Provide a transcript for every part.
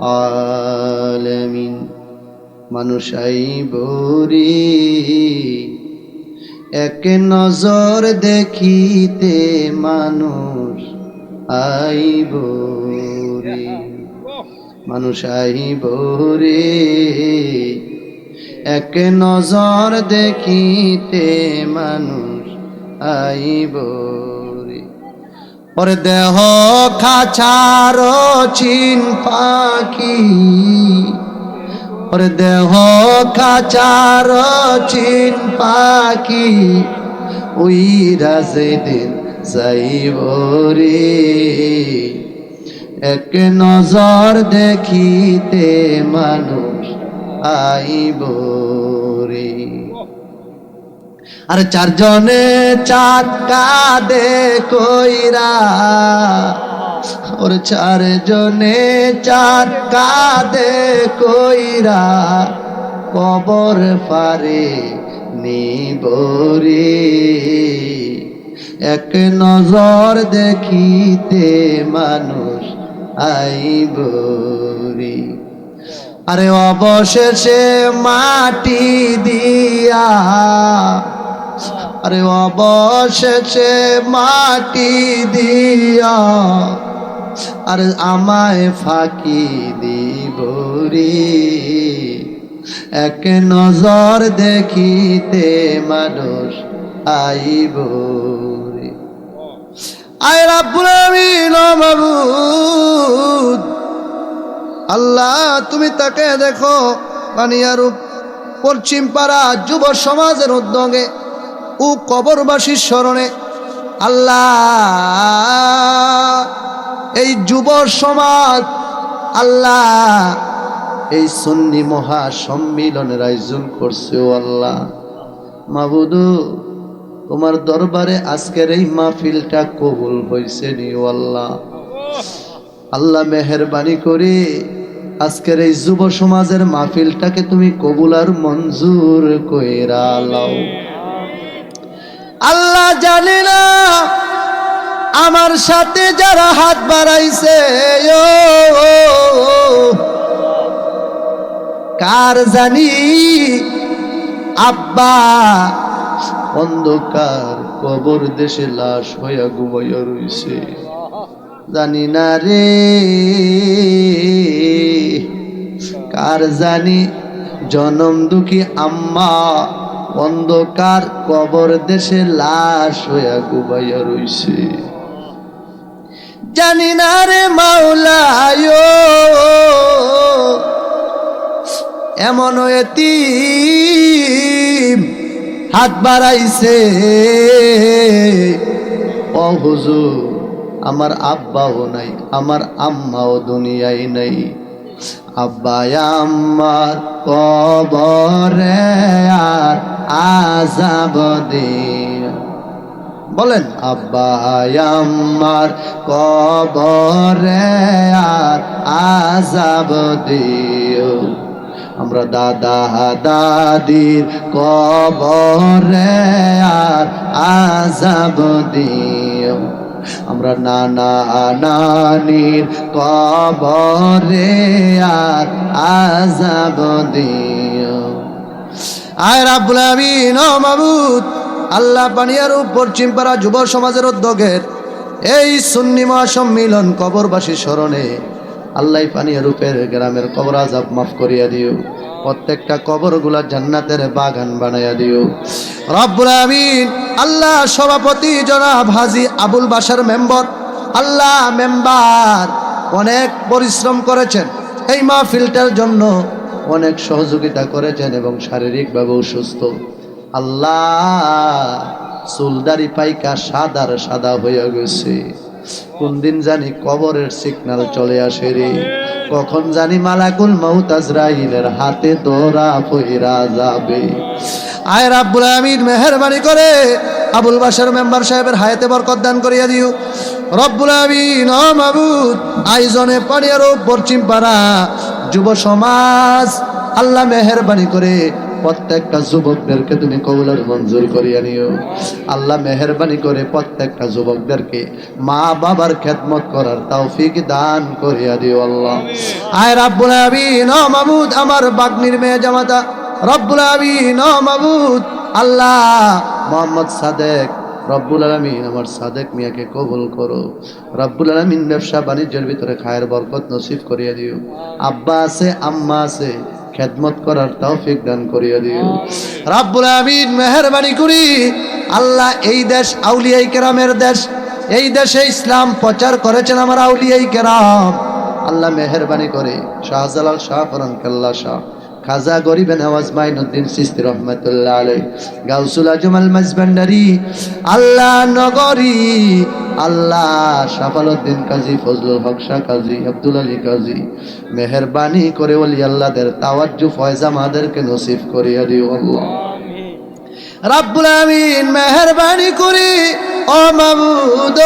আলামিন মানুষাই বরি এক নজর দেখিতে মানুষ আইব রে মানুষ আইব এক নজর দেখিতে মানুষ আইব ওর দেহ খাছার চিন পাখি। ওর দেহ খাছার চিন পাখি। ওই রাজেদিন যাইব রে। এক নজর দেখিতে মানুষ আইব। আর চারজনে চাকা দে কইরা, ওর চারজনে চাকা দে কইরা কবর পারে নিবরে এক নজর দেখিতে মানুষ আইবরি আরে অবশেষে মাটি দিয়া আরে অবশেষে মাটি দিয়া, আর আমায় ফাঁকি দিব রে। এক নজর দেখিতে মানুষ আইব রে। আয় রাব্বুল আমিন ও মাবুদ। আল্লাহ, তুমি তাকে দেখো বানিয়ার পশ্চিম পাড়া যুব সমাজের উদ্যোগে ও কবরবাসীর স্মরণে আল্লাহ, এই যুব সমাজ, আল্লাহ, এই সন্নি মহা সম্মিলনের আয়োজন করছে, ও আল্লাহ। মাবুদু, তোমার দরবারে আজকের এই মাহফিলটা কবুল হয়েছে নি, ও আল্লাহ। আল্লাহ মেহরবানি করে আজকের এই যুব সমাজের মাহফিলটাকে তুমি কবুল আর মঞ্জুর কইরা লাও। আল্লাহ জানে না আমার সাথে যারা হাত বাড়াইছে কার জানি আব্বা? অন্ধকার কবর দেশে লাশ হইয়া ঘুমাইয়া রইছে। জানি না রে। কার জানি জনম দুঃখী আম্মা? অন্ধকার কবর দেশে লাশ হইয়া গুবাইয়া রইছে। জানি না রে মাওলায়, এমন এতি হাত বাড়াইছে। ও হুজুর, আমার আব্বাও নাই, আমার আম্মাও দুনিয়ায় নাই। আব্বাই আমার কবরে আর আজাব বলেন আব্বাই আমার কবরে আর আজাব দিও আমরা দাদা, দাদির কবরে আর আজাব দিও আমরা নানা, নানির কবরে আর আজাব দিও আয় রাব্বুল আমিন, ও মাবুদ। আল্লাহ পানিয়ার পশ্চিম পাড়া যুব সমাজের উদ্যোগের এই সুন্নি মহাসম্মিলন কবরবাসী স্মরণে আল্লাহ পানিয়া রূপের গ্রামের কবর আজাব মাফ করিয়া দিও। প্রত্যেকটা কবরগুলা জান্নাতের বাগান বানাইয়া দিও। রব্বুল আমিন, আল্লাহ সভাপতি জনাব হাজি আবুল বাসার মেম্বার, আল্লাহ মেম্বার অনেক পরিশ্রম করেছেন। এই মাহফিলটার জন্য অনেক সহযোগিতা করেছেন এবং শারীরিকভাবে অসুস্থ আল্লাহ চুলদারি পাইকা সাদার সাদা হইয়া গেছে। কোন দিন জানি কবরের সিগনাল চলে আসে রে। কখন জানি মালাকুল মৌত আজরাইলের হাতে তোরা পইরা যাবে। আয় রাব্বুল আমিন মেহরবানি করে আবুল বাসার মেম্বার সাহেবের হায়াতে বরকত দান করিয়া দিও। রব্বুল আমিন ও মাবুদ আয়োজনে পাড়িয়ার পশ্চিম পাড়া যুব সমাজ, আল্লাহ মেহরবানি করে প্রত্যেকটা যুবকদেরকে তুমি কবুলার মঞ্জুর করিয়া নিও। আল্লাহ মেহরবানি করে প্রত্যেকটা যুবকদেরকে মা বাবার খেদমত করার তৌফিক দান করিয়া দিও আল্লাহ। আয় রাব্বুল আমিন, ও মাবুদ আমার বাগ্নির মেয়ে জামাতা। রব্বুল আমিন, ও মাবুদ আল্লাহ মোহাম্মদ সাদেক রব্বুল আলমিন আমার সাদেক মিয়াকে কবুল করো। রব্বুল আলমিন ব্যবসা বাণিজ্যের ভিতরে খায়ের বরকত নসিব করিয়া দিও। আব্বা আছে, আম্মা আছে, খেদমত করার তৌফিক দান করিয়া দিও। রাব্বুল আমিন মেহরবানি করি, আল্লাহ এই দেশ আউলিয়াই কেরামের দেশ, এই দেশে ইসলাম প্রচার করেছেন আমার আউলিয়াই কেরাম। আল্লাহ মেহরবানি করে, শাহজালাল শাহ ফরন কাল্লা শাহ। খাজা গরিবে নওয়াজ মাইনুদ্দিন সিস্তি রহমতুল্লাহ আলাই গাউসুল আজমাল মাজবান্ডারি আল্লাহ নগরী, আল্লাহ শাফালউদ্দিন কাজী, ফজলুল হক শাহ কাজী, আব্দুল আলী কাজী। মেহরবানি করে ওলি আল্লাহদের তাওয়াজ্জু ফয়জা মাদেরকে নসিব করিয়া দিও আল্লাহ। রাব্বুল আমিন, মেহরবানি করি, ও মাবুদ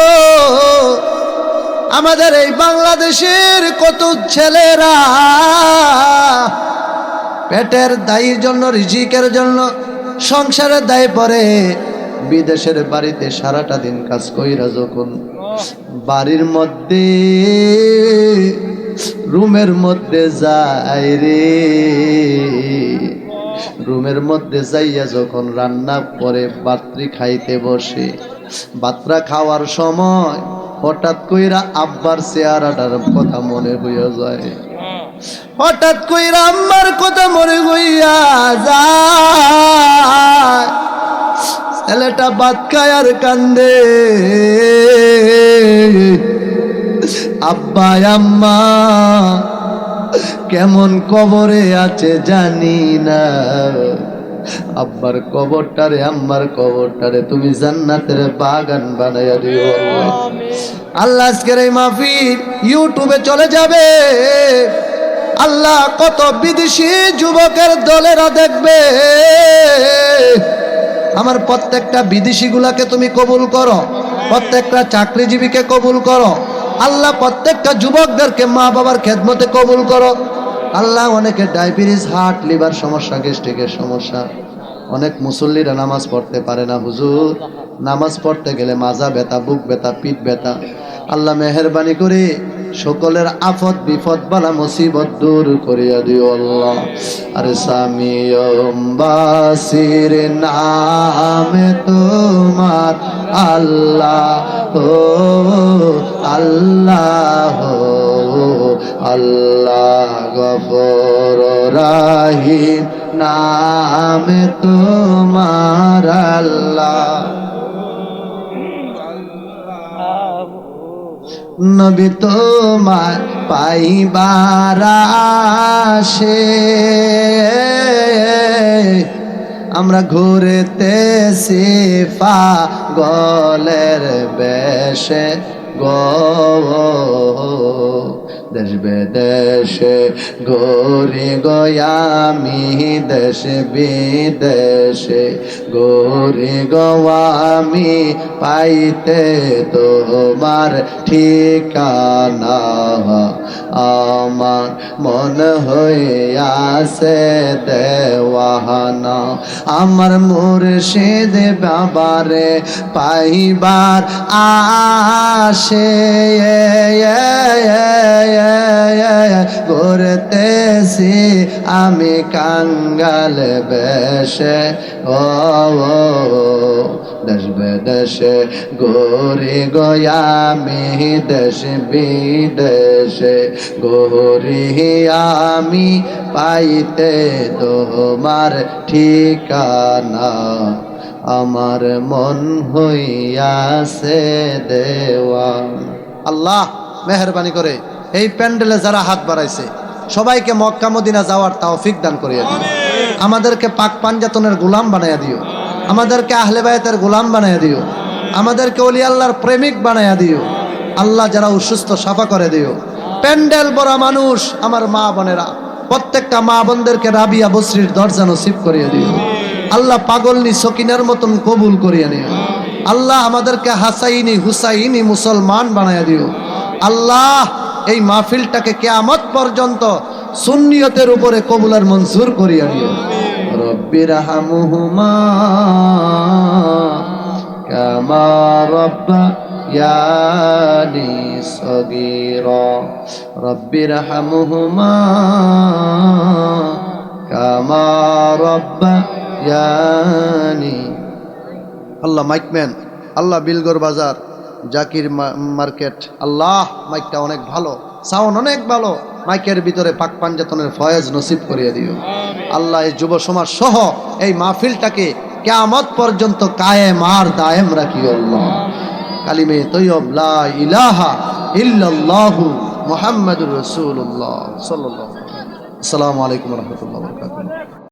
আমাদের এই বাংলাদেশের কত ছেলেরা পেটের দায়ের জন্য, রিজিকের জন্য, সংসারের দায় পরে বিদেশের বাড়িতে সারাটা দিন কাজ কইরা যখন বাড়ির মধ্যে, রুমের মধ্যে যায় রে। রুমের মধ্যে যাইয়া যখন রান্না করে, বাত্রি খাইতে বসে, বাত্রা খাওয়ার সময় হঠাৎ কইরা আব্বার চেহারাটার কথা মনে হইয়া যায়। হঠাৎ কইরা আম্মার কথা মরে হইয়া যায়। ছেলেটা বাদ খায় আর কান্দে। আব্বা আম্মা কেমন কবরে আছে জানি না। আব্বার কবরটারে আম্মার কবরটারে তুমি জান্নাতের বাগান বানাইয়া দিও। আল্লাহ। আল্লাহ আজকের এই মাহফিল ইউটিউবে চলে যাবে। আল্লাহ কত বিদেশি যুবকের দলেরা দেখবে? আমার প্রত্যেকটা বিদেশিগুলাকে তুমি কবুল করো, প্রত্যেকটা চাকরিজীবীকে কবুল করো, আল্লাহ প্রত্যেকটা যুবকদেরকে মা বাবার খেদমতে কবুল করো। আল্লাহ অনেকে ডায়াবেটিস, হার্ট, লিভার সমস্যা, গ্যাস্ট্রিকের সমস্যা। অনেক মুসল্লিরা নামাজ পড়তে পারে না, হুজুর। নামাজ পড়তে গেলে মাজা ব্যথা, বুক ব্যথা, পিঠ ব্যথা। আল্লাহ মেহরবানি করে সকলের আফত বিপদ বালা মুসিবত দূর করিয়া দিও আল্লাহ। আরে স্বামী বাসির নামে তোমার আল্লাহ ও আল্লাহ আল্লাহ গফর রাহিম। নামে তোমার আল্লাহ। নবী তোমার পাইবার আসে আমরা ঘুরতে সিফা গলের বেশে গো। দেশ বেদেশে গরি গয়ামি দেশ বিদেশে গরি গয়ামি পাইতে তোমার ঠিকানা। আমার মন হইয়াছে দেওয়ানা আমার মুর্শিদ বাবারে পাইবার আসে করতেছি, আমি কাঙ্গাল বেশে, ও দেশ বেদেশে গোরি গয়ামি দেশ বিদেশে গোরি আমি পাইতে তোমার ঠিকানা। আমার মন হইয়াছে দেওয়া। আল্লাহ, মেহরবানি করে। এই প্যান্ডেলে যারা হাত বাড়াইছে, সবাইকে মক্কা মদিনা যাওয়ার তৌফিক দান করিয়া দিও আমাদেরকে পাক পাঞ্জাতনের গোলাম বানাইয়া দিও। আমাদেরকে আহলে বায়াতের গোলাম বানাইয়া দিও। আমাদেরকে অলি আল্লাহর প্রেমিক বানাইয়া দিও। আল্লাহ যারা অসুস্থ, সাফা করে দিও। প্যান্ডেল বড়া মানুষ, আমার মা বোনেরা, প্রত্যেকটা মা বোনদেরকে রাবিয়া বসরির দরজা নসিব করিয়ে দিও। আল্লাহ পাগলনি সকিনের মতন কবুল করিয়ে নিও। আল্লাহ আমাদেরকে হাসাইনি, হুসাইনি মুসলমান বানাইয়া দিও। আল্লাহ এই মাহফিলটাকে কেয়ামত পর্যন্ত সুন্নিয়তের উপরে কবুলার মঞ্জুর করিয়া দিও। রব্বির আল্লাহ মাইকম্যান আল্লাহ বিলগর বাজার। জাকির মার্কেট। আল্লাহ মাইকটা অনেক ভালো। সাউন্ড অনেক ভালো। মাইকের ভিতরে পাক পাঞ্জাতনের ফয়েজ নসিব করিয়ে দিও। আল্লাহ এই যুব সমাজ সহ এই মাহফিলটাকে কেয়ামত পর্যন্ত কায়েম আর দায়েম রাখি আল্লাহ। কালিমে তৈয়ব লা ইলাহা ইল্লাল্লাহু মুহাম্মাদুর রাসূলুল্লাহ। সাল্লাল্লাহু আলাইহি। আসসালামু আলাইকুম ওয়া রাহমাতুল্লাহি ওয়া বারাকাতুহু।